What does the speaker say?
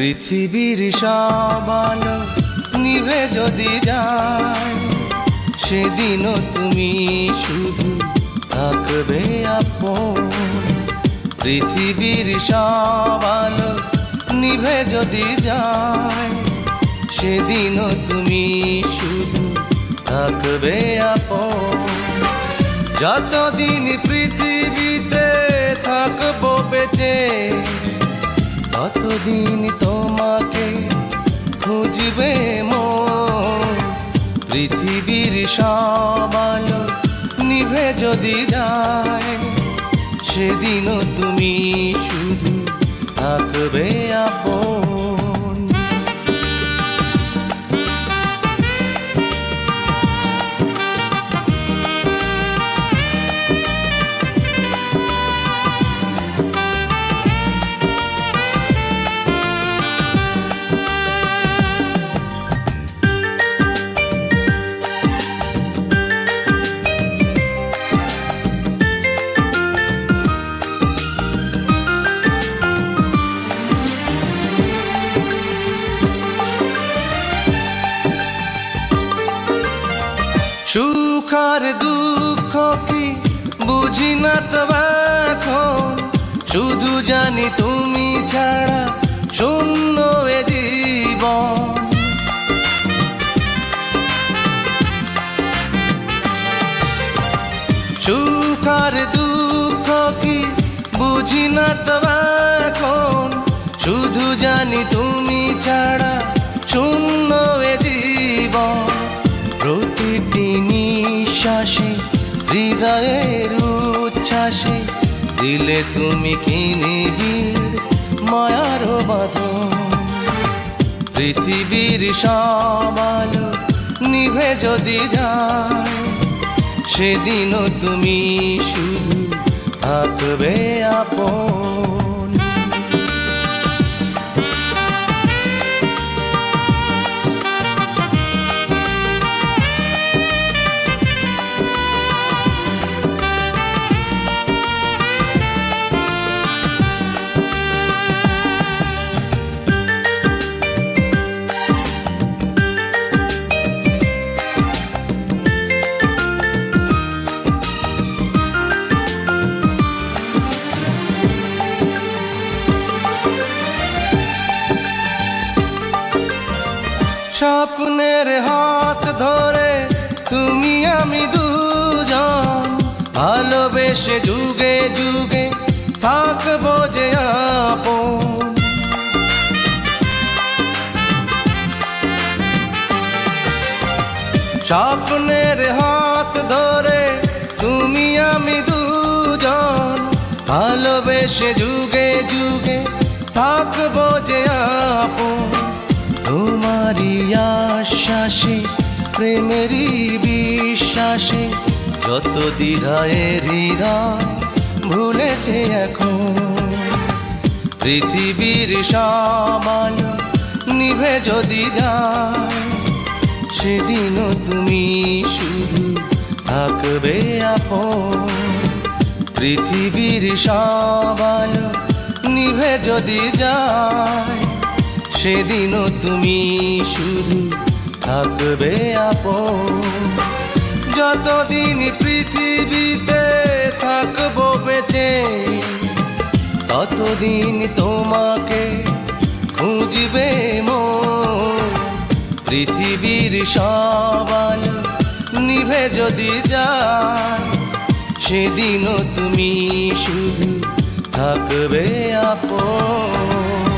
পৃথিবীর সব আলো নিভে যদি যায়, সেদিনও তুমি শুধু থাকবে আপন। পৃথিবীর সব আলো নিভে যদি যায়, সেদিনও তুমি শুধু থাকবে আপন। যতদিন পৃথিবীতে থাকব বেঁচে ততদিন তোমাকে খুঁজবে মন, পৃথিবীর সব আলো নিভে যদি যায়, সেদিনও তুমি শুধু থাকবে আপন সুখ আর দুঃখ কি বুঝি না তো শুধু জানি তুমি ছাড়া শূন্য এ জীবন। সুখ আর দুঃখ কি বুঝি না তো এখন? শুধু জানি তুমি ছাড়া শূন্য এ জীবন। নিঃশ্বাসে হৃদয়ের উচ্ছ্বাসে, দিলে তুমি কিনে মায়ার বাঁধন? পৃথিবীর সব আলো নিভে যদি যায়, সেদিনও তুমি শুধু থাকবে আপন। স্বপ্নের হাত ধরে তুমি আমি দুজন। ভালোবেসে যুগে যুগে থাকব যে স্বপ্নের হাত ধরে তুমি আমি দুজন। ভালোবেসে যুগে যুগে থাকব যে আপন। তোমারই আশ্বাসে, প্রেমেরই বিশ্বাসে, যত দ্বিধায় হৃদয় ভুলেছে এখন। পৃথিবীর সব নিভে যদি যায়, সেদিনও তুমি শুধু থাকবে আপন। পৃথিবীর সব নিভে যদি যায় সেদিনও তুমি শুধু থাকবে আপন। যতদিন পৃথিবীতে থাকব বেঁচে, ততদিন তোমাকে খুঁজবে মন। পৃথিবীর সব আলো নিভে যদি যায়, সেদিনও তুমি শুধু থাকবে আপন।